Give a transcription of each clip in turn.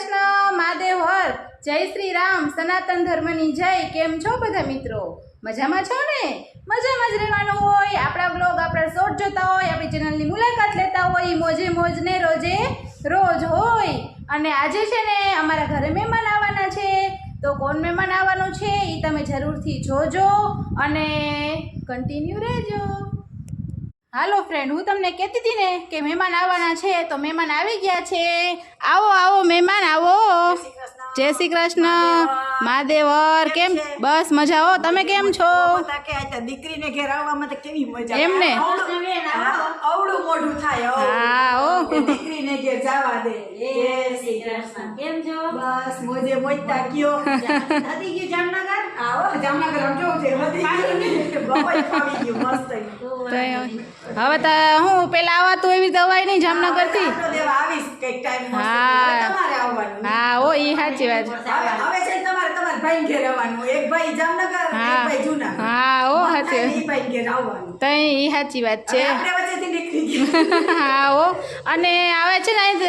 કૃષ્ણ, મહાદેવ હર, જય શ્રી રામ, સનાતન ધર્મની જય. કેમ છો બધા મિત્રો? મજામાં છો ને? મજામાં જ રહેવાનું હોય. આપણા બ્લોગ આપણા શોર્ટ જોતા હોય, આપણી ચેનલની મુલાકાત લેતા હોય, મોજે મોજ ને રોજે રોજ હોય. અને આજે છે ને અમારા ઘરે મહેમાન આવવાના છે. તો કોણ મહેમાન આવવાનું છે એ તમે જરૂરથી જોજો અને કન્ટિન્યુ રહેજો. હાલો ફ્રેન્ડ હું તમને કહેતી હતી ને કે મહેમાન આવવાના છે તો મહેમાન આવી ગયા છે. આવો આવો મહેમાન આવો. જય શ્રી કૃષ્ણ. મહાદેવર કેમ બસ મજા હો. તમે કેમ છો? દીકરીને ઘેર આવવામાં તો કેવી મજા એમ ને? અવળું મોઢું થાય હા, ઓ. દીકરીને ઘેર જવા દે. જય શ્રી કૃષ્ણ. કેમ છો? બસ મોજે મોજતા કયો. ગયું જામનગર જામનગર તો હવે તો હું પેલા આવાતું એવી દવાઈ નહીં ટાઈમ મસ્ત. હા. હવે તમારે આવવાનું. હા ઓ એ સાચી વાત હવે હવે છે ને તમારે તમારા ભાઈ ઘેર આવવાનું. એક ભાઈ જામનગર એક હા. હા ઓ સાચી વાત. ઈ ભાઈ ઘેર આવવાનું. તઈ એ સાચી વાત છે. હા ઓ. અને આવે છે ને અહીં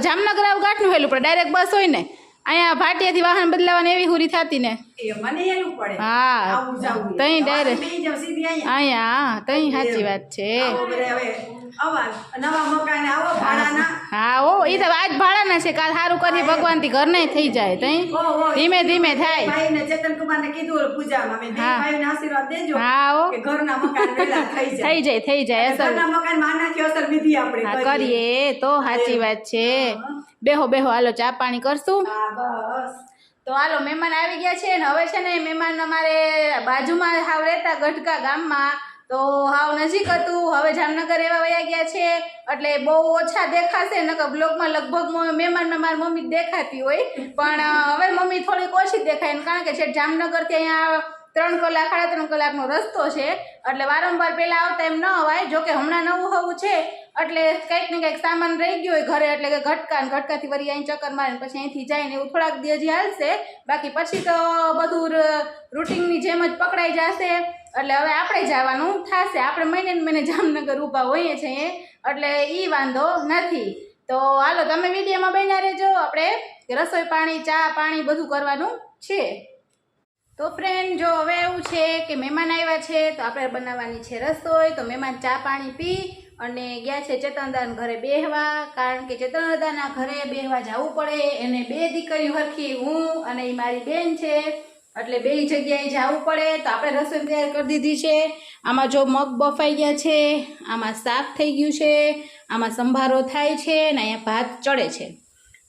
જામનગર આવ ઘાટનું હેલું પડે. ડાયરેક્ટ બસ હોય ને. અહીંયા ભાટિયાથી વાહન બદલાવાની એવી હુરી થતી ને. હા. તઈ સીધી અહીંયા. તઈ સાચી વાત છે. નવા મકાને આવો ભાડાના. હા ઓ એ તો આજ ભાડાના છે કાલ સારું કરી ભગવાનથી ઘર નહીં થઈ જાય તઈ. ધીમે ધીમે થાય. ભાઈને ચેતન કુમારને કીધું પૂજામાં અમે હા. ભાઈને આશીર્વાદ દેજો હા, ઓ. કે ઘરના મકાન વેલા થઈ જાય. થઈ જાય થઈ જાય અસર ઘરના મકાન માનાથી અસર વિધિ આપણે કરીએ. તો સાચી વાત છે. બેહો બેહો હાલો ચા પાણી કરશું. હા બસ. તો હાલો મહેમાન આવી ગયા છે ને હવે છે ને મહેમાન અમારે બાજુમાં હાવ રહેતા ગઢકા ગામમાં તો હાવ નજીક હતું. હવે જામનગર એવા વયા ગયા છે. એટલે બહુ ઓછા દેખાશે, નકર બ્લોગમાં લગભગ મહેમાનમાં મારી મમ્મી દેખાતી હોય. પણ હવે મમ્મી થોડીક ઓછી દેખાય ને, કારણ કે છે જામનગરથી અહીંયા ત્રણ કલાક, સાડા ત્રણ કલાકનો રસ્તો છે. એટલે વારંવાર પહેલાં આવતા એમ ન અવાય. જોકે હમણાં નવું હવું છે. એટલે કંઈક ને કંઈક સામાન રહી ગયો હોય ઘરે. એટલે કે ઘટકા ઘટકાથી વળી અહીં ચક્કર મારે પછી અહીંથી જાય ને એવું થોડાક દી હજી હાલશે. બાકી પછી તો બધું રૂટિનની જેમ જ પકડાઈ જશે. એટલે હવે આપણે જવાનું થશે. આપણે મહિને મહિને જામનગર ઊભા હોઈએ છીએ, એટલે એ વાંધો નથી. તો હાલો, તમે વિડીયોમાં બન્યા રહેજો. આપણે રસોઈ પાણી, ચા પાણી બધું કરવાનું છે. તો ફ્રેન્ડ જો હવે એવું છે કે મહેમાન આવ્યા છે, તો આપણે બનાવવાની છે રસોઈ. તો મહેમાન ચા પાણી પી અને ગયા છે ચેતનદાન ઘરે બેહવા. કારણ કે ચેતનદાના ઘરે બેહવા જવું પડે. એને બે દીકરીઓ હરખી, હું અને એ મારી બેન છે. એટલે બે જગ્યાએ જવું પડે તો આપણે રસોઈ તૈયાર કરી દીધી છે. આમાં જો મગ બફાઈ ગયા છે, આમાં શાક થઈ ગયું છે, આમાં સંભારો થાય છે અને અહીંયા ભાત ચડે છે.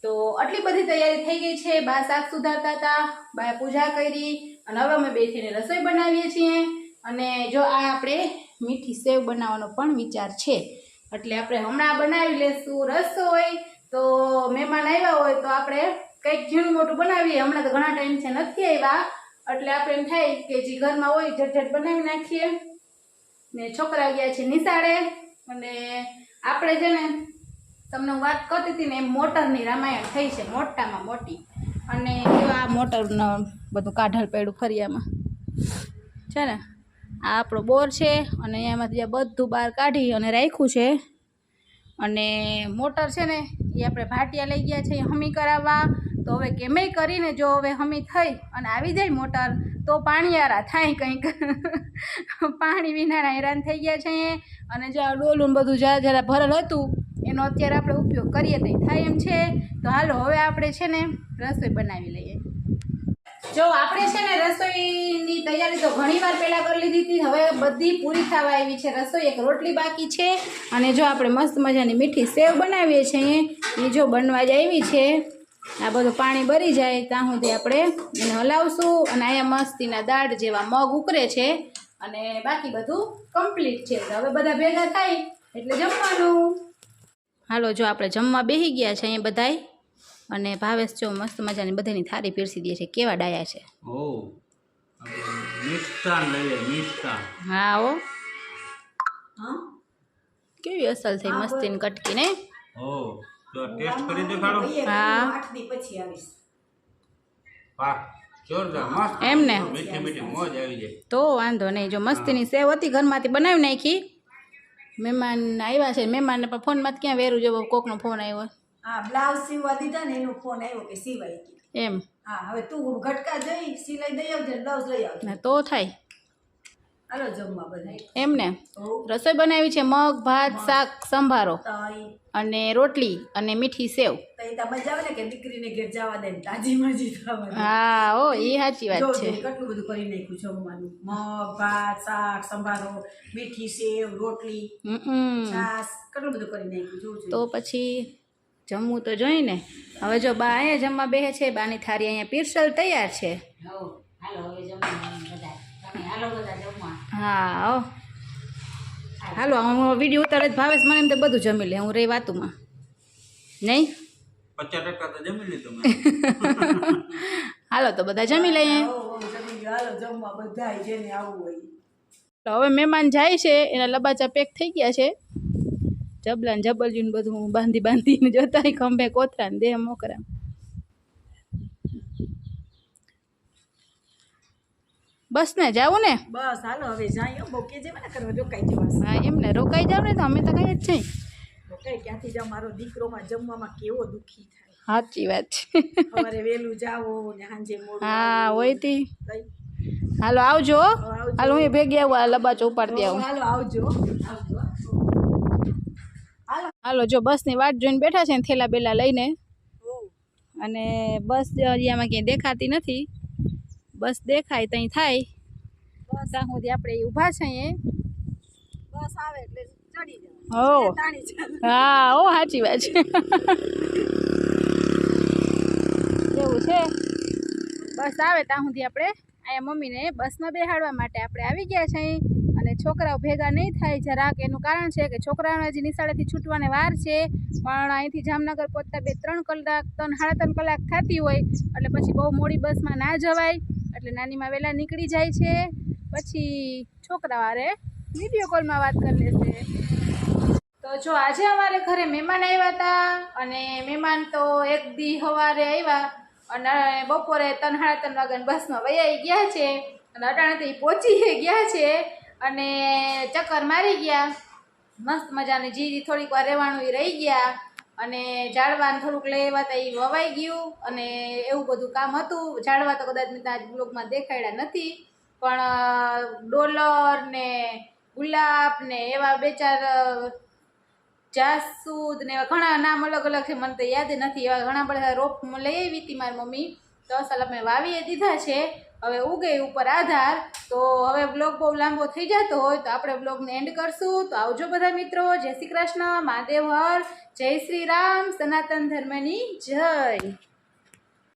તો આટલી બધી તૈયારી થઈ ગઈ છે. બા શાક સુધારતા હતા બા પૂજા કરી અને હવે અમે બેસીને રસોઈ બનાવીએ છીએ. અને જો આ આપણે મીઠી સેવ બનાવવાનો પણ વિચાર છે. એટલે આપણે હમણાં બનાવી લેશું રસોઈ. તો મહેમાન આવ્યા હોય તો આપણે કંઈક ઝીણું મોટું બનાવીએ. હમણાં તો ઘણા ટાઈમ છે નથી આવ્યા. એટલે આપણે એમ થાય કે જે ઘરમાં હોય ઝટઝટ બનાવી નાખીએ. ને છોકરા ગયા છે નિશાળે. અને આપણે છે ને, તમને વાત કરતી હતી ને, એમ મોટરની રામાયણ થઈ છે, મોટામાં મોટી. અને આ મોટરનો બધું કાઢલ પડ્યું ફરિયામાં. છે ને? આ આપણો બોર છે અને એમાંથી બધું બહાર કાઢી અને રાખ્યું છે. અને મોટર છે ને, એ આપણે ભાટિયા લઈ ગયા છે હમી કરાવવા. તો હવે કેમે કરીને જો હવે હમી થઈ અને આવી જાય મોટર, તો પાણીયારા થાય કંઈક. પાણી વિના હેરાન થઈ ગયા છે અને જે ડોલું બધું જરા જરા ભરેલ હતું, એનો અત્યારે આપણે ઉપયોગ કરીએ તો થાય એમ છે. તો હાલો, હવે આપણે છે ને રસોઈ બનાવી લઈએ. જો આપણે છે ને રસોઈની તૈયારી તો ઘણી વાર પહેલાં કરી લીધી હતી, હવે બધી પૂરી થવા આવી છે. રસોઈ એક રોટલી બાકી છે. અને જો આપણે મસ્ત મજાની મીઠી સેવ બનાવીએ છીએ, એ જો બનવા જ આવી છે. આ બધું પાણી ભરી જાય ત્યાં સુધી આપણે એને હલાવશું અને અહીંયા મસ્તીના દાળ જેવા મગ ઉકરે છે અને બાકી બધું કમ્પ્લીટ છે. હવે બધા ભેગા થાય એટલે જમવાનું. હાલો જો આપણે જમવા બેસી ગયા છે અહીંયા બધાય. અને ભાવેશ જો મસ્ત મજાની બધાની થાળી પીરસી દે છે. કેવા ડાયા છે. હા ઓ હા? કેવી અસલ થઈ મસ્તીની કટકીને. ઓ. તો ટેસ્ટ કરી દેખાડો. હા. 8 દી પછી આવીશ. વાહ જોરદાર મસ્ત. એમ મીઠી મીઠી મોજ આવી જાય. તો વાંધો નહીં જો મસ્તીની સેવ હતી ઘરમાંથી બનાવી નાખી. મહેમાન આવ્યા છે મહેમાનને પણ ફોનમાં ક્યાં વેરું જો કોકનો ફોન આવ્યો. હા બ્લાઉઝ સીવવા દીધા ને એનો ફોન આવ્યો કે સિવાય એમ. હા હવે તું ઘટકા જઈ સિલાઈ દઈ આવજે બ્લાઉઝ લઈ આવજે. ને તો થાય. હાલો જમવા બધા એમને? તો રસોઈ બનાવી છે મગ ભાત શાક સંભારો અને રોટલી અને મીઠી સેવ. તઈ તા મજા આવે ને કે દીકરીને ઘેર જવા દે તાજી માજી હા ઓ એ સાચી વાત છે. કેટલું બધું કરી નાખ્યું જમવાનું. મગ ભાત શાક સંભારો મીઠી સેવ રોટલી છાસ કેટલું બધું કરી નાખ્યું તો પછી જમવું તો જોઈ ને. હવે જો બા અહીંયા જમવા બેસે છે બાની થાળી અહીંયા પીરસલ તૈયાર છે. હાલો હવે જમવા બધા હાલો બધા જમવા. હા ઓ હાલો હું વીડિયો ઉતારે જ ભાવેશ મને એમ તો બધું જમી લે હું રહી વાતુમાં. નહીં? પચાસ ટકા તો જમી લીધું હાલો તો બધા જમી લઈએ હો, હો, જમી ગયો. હાલો જમવા બધા જેને આવવું હોય. તો હવે મહેમાન જાય છે એના લબાચા પેક થઈ ગયા છે. જબલા ને જબલ્યું ને બધું બાંધી બાંધીને જોતા ખંભે કોથરા ને દેહ મોકરા બસ ને જાવું ને? બસ હાલો હવે જાય બોકે જેવા ને કરવા રોકાઈ જવા હા એમ ને. રોકાઈ જાવ ને તો અમે તો કઈ જ છે રોકાઈ ક્યાંથી જાવ? મારો દીકરોમાં જમવામાં કેવો દુઃખી થાય. સાચી વાત છે. સવારે વહેલું જાવો ને સાંજે મોડું હા હોય તી. હાલો આવજો. હાલો હું ભેગી આવું આ લબાચો ઉપાડતી આવું. હાલો આવજો. હાલો. જો બસની વાટ જોઈને બેઠા છે ને થેલા બેલા લઈને અને બસ એરિયામાં ક્યાંય દેખાતી નથી. બસ દેખાય ત્યાં થાય. બસ. આ સુધી આપણે ઊભા છે અહીંયા બસ આવે એટલે ચડી જાવ હો. હા ઓ સાચી વાત છે. એવું છે? બસ આવે ત્યાં સુધી આપણે. અહીંયા મમ્મીને બસમાં બેહાડવા માટે આપણે આવી ગયા છે અને છોકરાઓ ભેગા નહીં થાય જરાક. એનું કારણ છે કે છોકરાઓને હજી નિશાળેથી છૂટવાને વાર છે. પણ અહીંથી જામનગર પહોંચતા બે ત્રણ કલાક ત્રણ સાડા ત્રણ કલાક થતી હોય. એટલે પછી બહુ મોડી બસમાં ના જવાય. એટલે નાનીમાં વહેલા નીકળી જાય છે. પછી છોકરા વારે વીડિયો કોલમાં વાત કરી લેશે. તો જો આજે અમારે ઘરે મહેમાન આવ્યા હતા અને મહેમાન તો એક દી સવારે આવ્યા અને બપોરે ત્રણ સાડા ત્રણ વાગ્યાની બસમાં વૈયાઈ ગયા છે અને અટાણેથી પહોંચી ગયા છે અને ચક્કર મારી ગયા. મસ્ત મજાની જીરી થોડીક વાર રહેવાનું રહી ગયા. અને ઝાડવાને થોડુંક લેવા હતા એ વવાઈ ગયું અને એવું બધું કામ હતું. ઝાડવા તો કદાચ મેં ત્યાં બ્લોગમાં દેખાડ્યા નથી, પણ ડોલર ને ગુલાબ ને એવા બે ચાર જાસૂદ ને એવા ઘણા નામ અલગ અલગ છે, મને તો યાદ નથી. એવા ઘણા બધા રોપ લઈ આવી હતી મારી મમ્મી. તો અસલ અમે વાવીએ દીધા છે. હવે ઉગે ઉપર આધાર, તો હવે બ્લોગ બહુ લાંબો થઈ જતો હોય તો આપણે બ્લોગને એન્ડ કરશું. તો આવજો બધા મિત્રો, જય શ્રી કૃષ્ણ, મહાદેવ હર, જય શ્રી રામ, સનાતન ધર્મની જય.